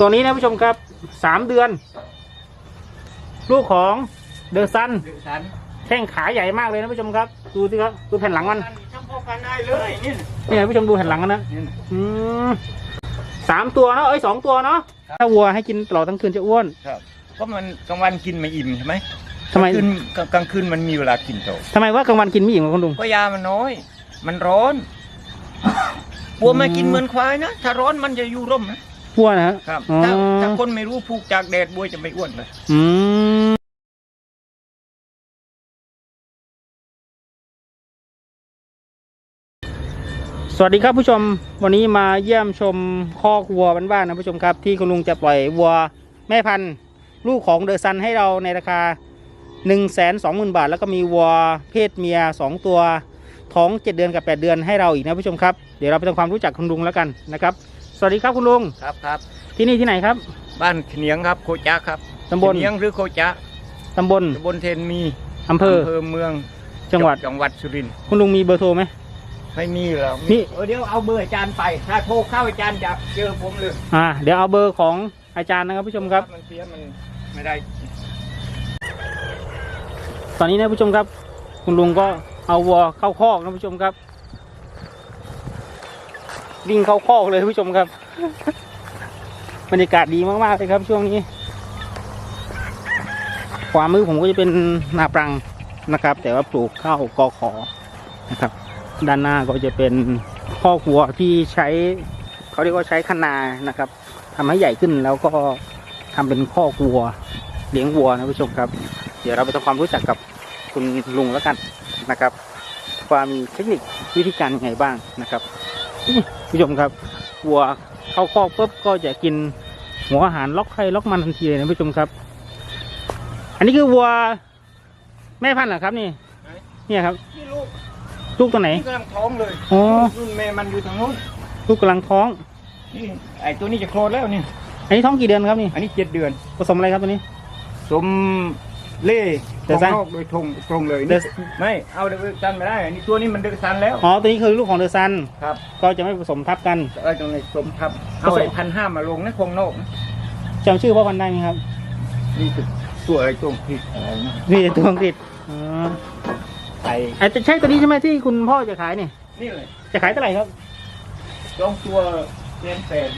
ตัวนี้นะผู้ชมครับสามเดือน ลูกของเดอะซันดึกสันแข้งขาใหญ่มากเลยนะผู้ชมครับ ดูสิครับดูแผ่นหลังมันทำพอกันได้เลยนี่นี่นะผู้ชมดูแผ่นหลังมันนะนี่อืมสามตัวเนาะเอ้ยสองตัวเนาะถ้าวัวให้กินตลอดทั้งคืนจะอ้วนครับเพราะมันกลางวันกินไม่อิ่มใช่ไหมทำไมกลางคืนกลางคืนมันมีเวลากินโตทำไมว่ากลางวันกินไม่อิ่มครับคุณลุงเพราะยามันน้อย มันร้อนวัวไม่กินเหมือนควายนะ ถ้าร้อนมันจะอยู่ร่มนะ วัวนะฮะครับอ๋อถ้าถ้าคนไม่รู้ผูกจากแดดบัวจะไม่อ้วนเลย อืมสวัสดีครับผู้ชมวันนี้มาเยี่ยมชมคอกวัวบ้านๆนะผู้ชมครับ ที่คุณลุงจะปล่อยวัวแม่พันธุ์ ลูกของเดอะซันให้เราในราคา 1 2 0 0 0 0 บาท แล้วก็มีวัวเพศเมีย 2 ตัวท้อง 7 เดือนกับ 8 เดือนให้เราอีกนะผู้ชมครับ เดี๋ยวเราไปทำความรู้จักคุณลุงแล้วกันนะครับ สวัสดีครับคุณลุง ครับครับที่นี่ที่ไหนครับ บ้านเขนียงครับโคจักครับตำบลเขนียงหรือโคจักตำบลตำบลเทนมีอำเภอเมือง จังหวัดจังหวัดสุรินทร์คุณลุงมีเบอร์โทรไหมไม่มีหรอกนี่เออเดี๋ยวเอาเบอร์อาจารย์ไป ถ้าโทรเข้าอาจารย์จะเจอผมเลยอ่าเดี๋ยวเอาเบอร์ของอาจารย์นะครับผู้ชมครับมันเสียมันไม่ได้ ตอนนี้นะผู้ชมครับ คุณลุงก็เอาวัวเข้าคอกนะผู้ชมครับ วิ่งเข้าคอกเลยผู้ชมครับ บรรยากาศดีมากๆเลยครับช่วงนี้ ขวามือผมก็จะเป็นนาปรังนะครับ แต่ว่าปลูกข้าวกอขอนะครับ ด้านหน้าก็จะเป็นคอกวัวที่ใช้เขาเรียกว่าใช้คนานะครับทำให้ใหญ่ขึ้นแล้วก็ทำเป็นคอกวัวเลี้ยงวัวนะผู้ชมครับ เดี๋ยวเราไปทำความรู้จักกับคุณลุงแล้วกันนะครับว่ามีเทคนิควิธีการยังไงบ้างนะครับ ผู้ชมครับวัวเข้าคอกปุ๊บก็จะกินหัวอาหารล็อกไข่ล็อกมันทันทีเลยนะผู้ชมครับ อันนี้คือวัวแม่พันธุ์เหรอครับนี่เนี่ยครับนี่ลูกลูกตัวไหนนี่กำลังท้องเลยอ๋อรุ่นแม่มันอยู่ทางโน้นลูกกำลังท้องนี่ไอ้ตัวนี้จะโคลนแล้วนี่อันนี้ท้องกี่เดือนครับนี่ อันนี้เจ็ดเดือนผสมอะไรครับตัวนี้ สม เล่เดือดซันของนอกโดยตรงตรงเลยเดืนี่อดไม่เอาเดือดซันไม่ได้อันนี้ตัวนี้มันเดือดซันแล้ว อ๋อตัวนี้คือลูกของเดอะซันครับก็จะไม่ผสมทับกัน เออตรงนี้สมทับเอาไอ้พันห้ามาลงนะคงนอกนะจำชื่อพ่อพันธุ์ได้ไหมครับ นี่คือตัวไอ้ตรงผิดอะไรนะนี่ตัวอังกฤษอ๋อไอ้อาจจะใช่ตัวนี้ใช่ไหมที่คุณพ่อจะขายเนี่ย นี่เลยจะขายเท่าไหร่ครับสองตัวเรียนแปด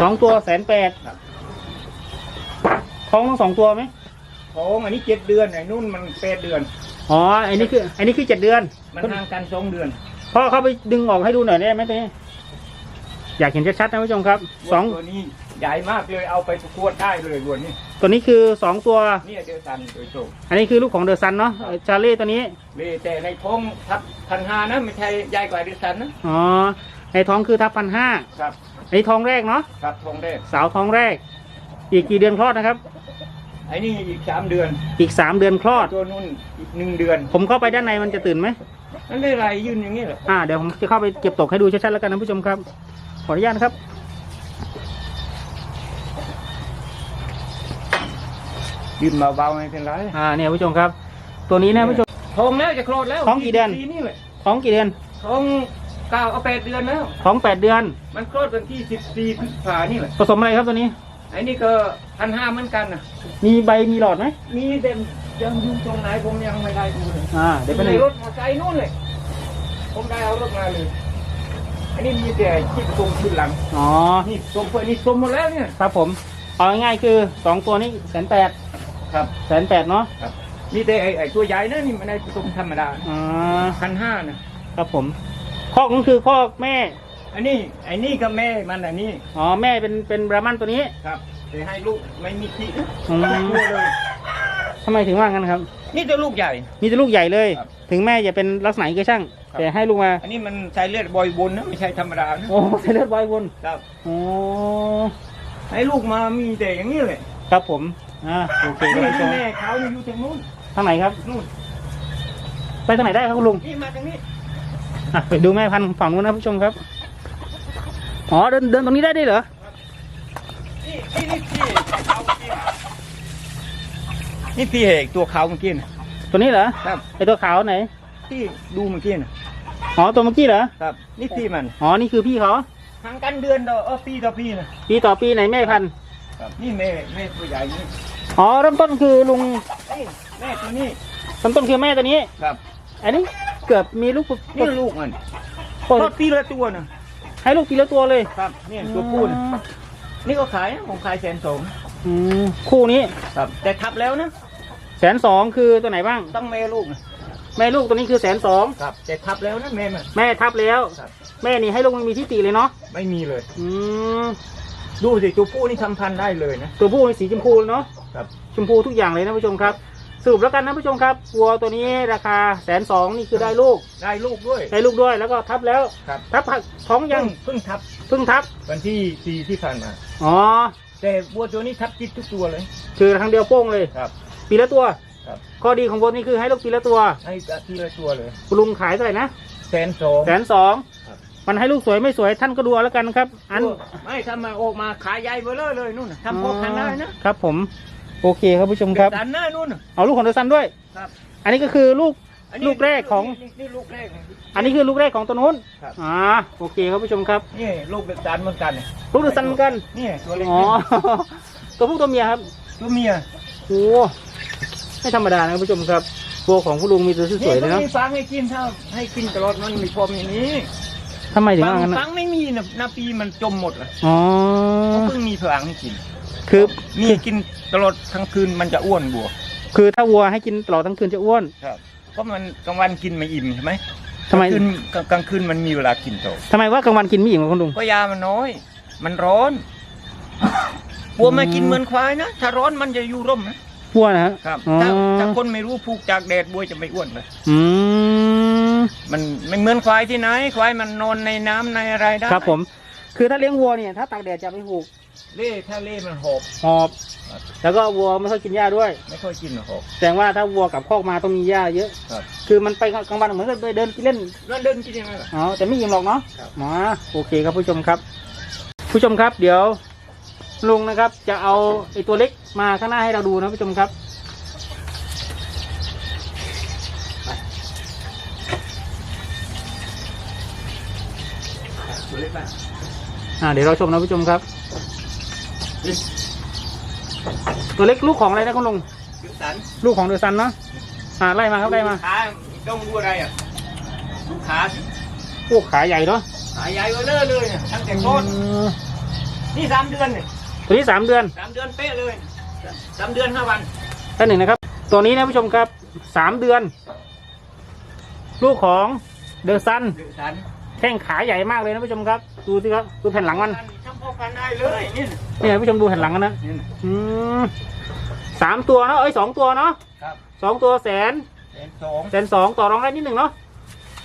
สองตัวแสนแปดครับท้องทั้งสองตัวไหม ท้องอันนี้เจ็ดเดือนไอ้นู่นมันแปดเดือน อ๋ออันนี้คือ อันนี้คือเจ็ดเดือน มันห่างกันสองเดือน พ่อเข้าไปดึงออกให้ดูหน่อยได้ไหมตัวนี้ อยากเห็นชัดๆนะผู้ชมครับสองตัวนี้ใหญ่มากเลยเอาไปประกวดได้เลยวัวนี้ ตัวนี้คือสองตัวนี่เดือดซันโดยตรงอันนี้คือลูกของเดอะซันเนาะเอ่อชาเล่ตัวนี้เลยแต่ในท้องทับพันห้านะไม่ใช่ใหญ่กว่าเดือดซันนะอ๋อในท้องคือทับพันห้าครับอันนี้ท้องแรกเนาะครับท้องแรกสาวท้องแรก อีกกี่เดือนคลอดนะครับไอ้นี่อีกสามเดือนอีกสามเดือนคลอด ตัวนู้นอีกหนึ่งเดือนผมเข้าไปด้านในมันจะตื่นไหมนั่นได้ไรยืนอย่างนี้เหรออ่าเดี๋ยวผมจะเข้าไปเก็บตกให้ดูชัดๆแล้วกันนะผู้ชมครับ ขออนุญาตนะครับยืนเบาๆไม่เป็นไรอ่าเนี่ยผู้ชมครับ ตัวนี้นะผู้ชมท้องแล้วจะคลอดแล้วท้องกี่เดือน ปีนี่แหละท้องกี่เดือนท้องเก้าเอาแปดเดือนแล้วท้องแปดเดือน มันคลอดวันที่สิบสี่พฤษภานี่แหละผสมอะไรครับตัวนี้ ไอ้นี่ก็พันห้าเหมือนกันนะมีใบมีหลอดไหมมีเด่นยังอยู่ตรงไหนผมยังไม่ได้ดูเลยอ่าเดี๋ยวไปในหนึ่งรถมอเตอร์ไซค์นู่นเลย ผมได้เอารถมาเลย อันนี้มีแต่ที่ตรงขึ้นหลัง อ๋อ นี่สมเพื่อนนี่สมหมดแล้วเนี่ย ครับผม เอาง่ายๆคือสองตัวนี้แสนแปดครับแสนแปดเนาะครับมีแต่ไอ้ไอ้ตัวใหญ่นะนี่มันไอ้ตัวธรรมดาอ่าพันห้านะครับผมคอกก็คือคอกแม่ อันนี้ไอ้นี่ก็แม่มันอันนี้อ๋อแม่เป็นเป็นบราหมันตัวนี้ครับแต่ให้ลูกไม่มีขี้นะอืมตัวเลยทำไมถึงว่างั้นครับ นี่ตัวลูกใหญ่ มีแต่ลูกใหญ่เลย ครับ ถึงแม่จะเป็นลักษณะอีกก็ช่างครับแต่ให้ลูกมา อันนี้มันใช้เลือดบอยบนนะไม่ใช่ธรรมดานะโอ้ใส่เลือดไวบนครับ โอ้ให้ลูกมามีแต่อย่างนี้เลยครับผมอ่าโอเคนี่ครับผู้ชมแม่เขาอยู่ทางนู้นทางไหนครับ นู่นไปทางไหนได้ครับคุณลุงนี่มาทางนี้อะไปดูแม่พันธุ์ฝั่งนู้นนะผู้ชมครับ อ๋อเดินเดินตรงนี้ได้ด้วยเหรอนี่นี่นี่พี่เขาเมื่อกี้นี่พี่เอกตัวเขาเมื่อกี้นะ ตัวนี้เหรอครับ ไอตัวขาวไหนที่ดูเมื่อกี้นะอ๋อตัวเมื่อกี้เหรอครับนี่พี่มันอ๋อนี่คือพี่เขาห่างกันเดือนต่อเออปีต่อปีนะปีต่อปีไหนแม่พันธุ์ครับนี่แม่แม่ตัวใหญ่นี่อ๋อเริ่มต้นคือลุงนี่แม่ตัวนี้เริ่มต้นคือแม่ตัวนี้ ครับ อันนี้เกือบมีลูกนี่ลูกมันโอ้ทอดปีละตัวนะ ให้ลูกทีละตัวเลยครับนี่ตัวผู้นะนี่ก็ขายนะผมขายแสนสองอืมคู่นี้ครับ แต่ทับแล้วนะแสนสองคือตัวไหนบ้าง ต้องแม่ลูกนะแม่ลูกตัวนี้คือแสนสองครับแต่ทับแล้วนะแม่มันแม่ทับแล้ว ครับ แม่นี่ให้ลูกมันมีที่ตีเลยเนาะไม่มีเลย อืมดูสิตัวผู้นี่ทำพันธุ์ได้เลยนะตัวผู้นี่สีชมพูเลยเนาะครับชมพูทุกอย่างเลยนะผู้ชมครับ สรุปแล้วกันนะผู้ชมครับวัวตัวนี้ราคาแสนสองนี่คือได้ลูกได้ลูกด้วย ได้ลูกด้วยแล้วก็ทับแล้ว ครับ ทับท้องยัยังงเพิ่งทับเพิ่งทับวันที่สี่ที่ผ่านมา อ๋อแต่วัวตัวนี้ทับจิตทุกตัวเลยคือครั้งเดียวโป้งเลย ครับ ปีละตัว ครับ ข้อดีของวัวนี้คือให้ลูกปีละตัวให้ทีละตัวเลยคุณลุงขายเท่าไหร่นะแสนสอง แสนสองครับ มันให้ลูกสวยไม่สวยท่านก็ดูเอาแล้วกันครับ อันไม่ทำมาออกมาขายใหญ่เบลอเลยนู่นน่ะทำพอพันธุ์ได้นะครับผม โอเคครับผู้ชมครับ ดันหน้านู่นน่ะ เอาลูกของเดอะซันด้วย ครับ อันนี้ก็คือลูก อันนี้ลูกแรกของ นี่นี่ลูกแรก อันนี้คือลูกแรกของตัวนู้นครับ อ่าโอเคครับผู้ชมครับ นี่ลูกเด็กดันเหมือนกันเนี่ยลูกเดอะซันเหมือนกัน นี่ตัวเล็กอ๋อ ตัวผู้ตัวเมียครับตัวเมียโอ้ไม่ธรรมดานะคุณผู้ชมครับวัวของคุณลุงมีตัวสวยๆเลยนี่เนาะมีฟังให้กินถ้าให้กินตลอดมันมีพรมอย่างนี้ทำไมถึงฟัว่างั้นฟันะงไม่มีนะนาปีมันจมหมดเลยอ๋อเพิ่งมีพลังให้กิน คือนี่กินตลอดทั้งคืนมันจะอ้วนบวกคือถ้าวัวให้กินตลอดทั้งคืนจะอ้วน ครับเพราะมันกลางวันกินไม่อิ่มใช่ไหมทำไมกลางคืนกลางคืนมันมีเวลากินโตทำไมว่ากลางวันกินไม่อิ่มกับคุณลุงก็ยามันน้อย มันร้อนวัวมากินเหมือนควายนะถ้าร้อนมันจะอยู่ร่มนะวัวนะฮะครับอ๋อถ้าถ้าคนไม่รู้ผูกจากแดดวัวจะไม่อ้วนเลยอืมมันไม่เหมือนควายที่ไหนควายมันนอนในน้ำในอะไรได้ครับผม คือถ้าเลี้ยงวัวเนี่ยถ้าตากแดดจะไม่ผูก เล่ถ้าเล่มันหอบหอบแล้วก็วัวไม่ค่อยกินหญ้าด้วย ไม่ค่อยกินหรอกหอบแสดงว่าถ้าวัวกลับคอกมาต้องมีหญ้าเยอะ ครับ คือมันไปกลางวันเหมือนกับเดินเล่นแล้วเดินกินยังไงล่ะ อ๋อแต่ไม่อิ่มหรอกเนาะครับ อ๋อโอเคครับผู้ชมครับ ผู้ชมครับ เดี๋ยวลุงนะครับ จะเอาไอตัวเล็กมาข้างหน้าให้เราดูนะผู้ชมครับ ตัวเล็กป่ะอ่าเดี๋ยวเราชมนะผู้ชมครับ ตัวเล็กลูกของอะไรนะคุณลุงยูสันลูกของเดอะซันเนาะอ่าไล่มาครับไล่มาขาต้องดูอะไรอะดูขาสิโอ้ขาใหญ่เนาะขาใหญ่เบลอเลยเนี่ยตั้งแต่ต้นอืมนี่สามเดือนเนี่ยตัวนี้สามเดือนสามเดือนเป๊ะเลยสามเดือนห้าวันท่านหนึ่งนะครับ ตัวนี้นะผู้ชมครับสามเดือน ลูกของเดอะซันยูสัน แข้งขาใหญ่มากเลยนะผู้ชมครับ ดูสิครับดูแผ่นหลังมันทำพอพันได้เลยนี่เนี่ยผู้ชมดูแผ่นหลังกันนะนี่อืมสามตัวเนาะเอ้ยสองตัวเนาะครับสองตัวแสนแสนสองแสนสองต่อรองได้นิดหนึ่งเนาะ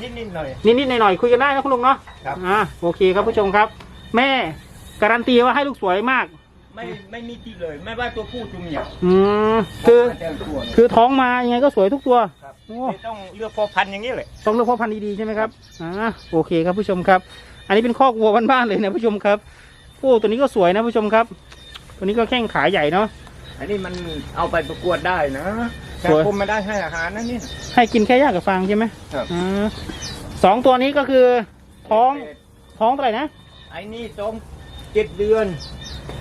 นิดนิดๆหน่อยนิดนิดหน่อยหน่อยๆคุยกันได้นะคุณลุงเนาะครับอ่าโอเคครับผู้ชมครับ แม่การันตีว่าให้ลูกสวยมาก ไม่ไม่มีที่เลย ไม่ว่าตัวผู้ตัวเมียอืมคือแต่ละตัวเลยคือท้องมายังไงก็สวยทุกตัวครับ โอ้ไม่ต้องเลือกพอพันธุ์อย่างนี้เลย ต้องเลือกพ่อพันธุ์ดีๆใช่ไหมครับอ่าโอเคครับผู้ชมครับ อันนี้เป็นคอกวัวบ้านๆเลยนะผู้ชมครับโอ้ตัวนี้ก็สวยนะผู้ชมครับ ตัวนี้ก็แข้งขาใหญ่เนาะ อันนี้มันเอาไปประกวดได้นะสแต่วย ผมไม่ได้ให้อาหารนะนี่ให้กินแค่หญ้ากับฟางใช่ไหมครับ อ่าสองตัวนี้ก็คือท้องท้องเท่าไหร่นะไอ้นี่ต้องเจ็ดเดือน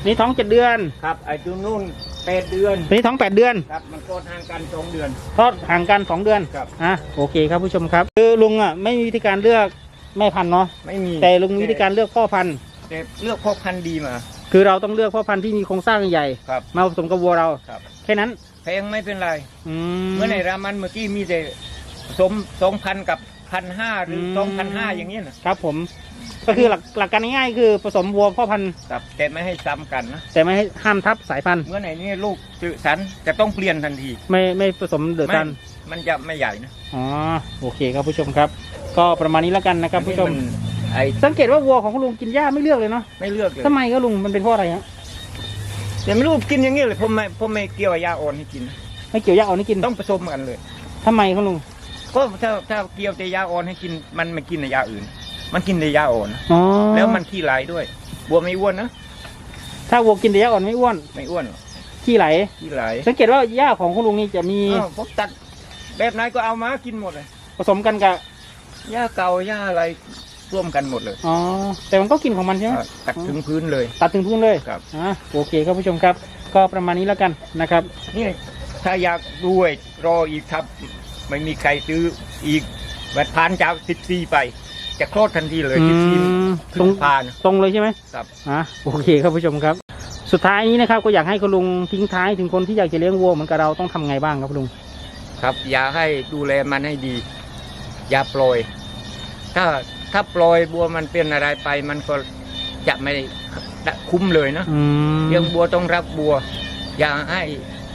นี่ท้องเจ็ดเดือน ครับ ไอ้ตัวนู่น แปดเดือนตัวนี้ท้องแปดเดือนครับมันโกดห่างกันสองเดือน ทอดห่างกันสองเดือนครับ อะโอเคครับผู้ชมครับคือลุงอะไม่มีวิธีการเลือกแม่พันธุ์เนาะไม่มีแต่ลุงมีวิธีการเลือกพ่อพันธุ์ แต่เลือกพ่อพันธุ์ดีมา คือเราต้องเลือกพ่อพันธุ์ที่มีโครงสร้างใหญ่ครับ มาผสมกับวัวเราครับแค่นั้นแพงไม่เป็นไร อืเมื่อในรามันเมื่อกี้มีแต่สมสองพันกับพันห้าหรือสองพันห้าอย่างนี้นะ ครับผม ก็คือหลักหลักการง่ายๆคือผสมวัวพ่อพันธุ์ครับแต่ไม่ให้ซ้ำกันนะ แต่ไม่ให้ห้ามทับสายพันธุ์เมื่อไหนนี่ลูกสื่อสันจะต้องเปลี่ยนทันที ไม่ไม่ผสมเดือดซัน ไม่มันจะไม่ใหญ่นะอ๋อโอเคครับผู้ชมครับ ก็ประมาณนี้แล้วกันนะครับผู้ชม อันนี้นไอ้สังเกตว่าวัวของคุณลุงกินหญ้าไม่เลือกเลยเนาะไม่เลือกเลยทำไมก็ลุงมันเป็นเพราะอะไรฮะแต่ไม่รู้กินอย่างนี้เลยผมไม่ผมไม่เกี่ยวกับยาอ่อนให้กินนะไม่เกี่ยวหญ้าอ่อนนี่กินต้องผสมกันเลย ทำไมคุณลุงก็ถ้าถ้าเกี่ยวแต่ยาอ่อนให้กินมันไม่กินในยาอื่น มันกินแต่ยาอ่อนนะอ๋อแล้วมันขี้ไหลด้วยบัวไม่อ้วนนะถ้าวัวกินแต่หญ้าอ่อนไม่อ้วน ไม่อ้วนหรอกขี้ไหล ขี้ไหลสังเกตว่าหญ้าของคุณลุงนี่จะมีอ้าวผมตัดแบบไหนก็เอามากินหมดเลยผสมกันกับหญ้าเก่าหญ้าอะไรร่วมกันหมดเลยอ๋อแต่มันก็กินของมันใช่ไหมอ่ากัดถึงพื้นเลย ตัดถึงพื้นเลยครับ อ่าโอเคครับผู้ชมครับ ก็ประมาณนี้แล้วกันนะครับ นี่ถ้าอยากด้วยรออีกครับ ไม่มีใครซื้ออีกแบบผ่านจากสิบสี่ไป จะคลอดทันทีเลยอืสิบสี่มตขึ้รงนผ่านตรงเลยใช่ไหมครับอะโอเคครับผู้ชมครับ สุดท้ายนี้นะครับก็อยากให้คุณลุงทิ้งท้ายถึงคนที่อยากจะเลี้ยงวัวเหมือนกับเราต้องทำไงบ้างครับคุณลุงครับ อย่าให้ดูแลมันให้ดี อย่าปล่อย ถ้าถ้าปล่อยบัวมันเป็นอะไรไป มันก็จะไม่ได้คุ้มเลยนะอืมเลี้ยงบัวต้องรักบัว อย่าให้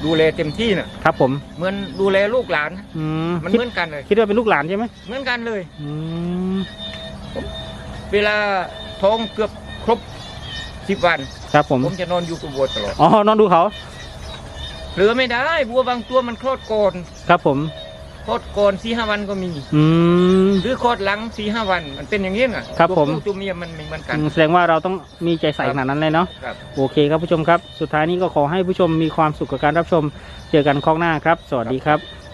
ดูแลเต็มที่นะครับผมเหมือนดูแลลูกหลานนะอืมมันคิดเหมือนกันเลย คิดว่าเป็นลูกหลานใช่ไหมเหมือนกันเลย อืมเวลาท้องเกือบครบสิบวัน ครับผมผมจะนอนอยู่กับบัวตลอดอ๋อนอนดูเขาเหลือไม่ได้บัวบางตัวมันคลอดก่อนครับผม คลอดก่อนสี่ห้าวันก็มี อืม หรือคลอดหลังสี่ห้าวัน มันเป็นอย่างนี้นะครับตัวผมผู้ตัวเมียมันไม่เหมือนกันอืมแสดงว่าเราต้องมีใจใส่ขนาดนั้นเลยเนาะ ครับ โอเคครับผู้ชมครับ สุดท้ายนี้ก็ขอให้ผู้ชมมีความสุขกับการรับชม เจอกันครั้งหน้าครับ สวัสดีครับ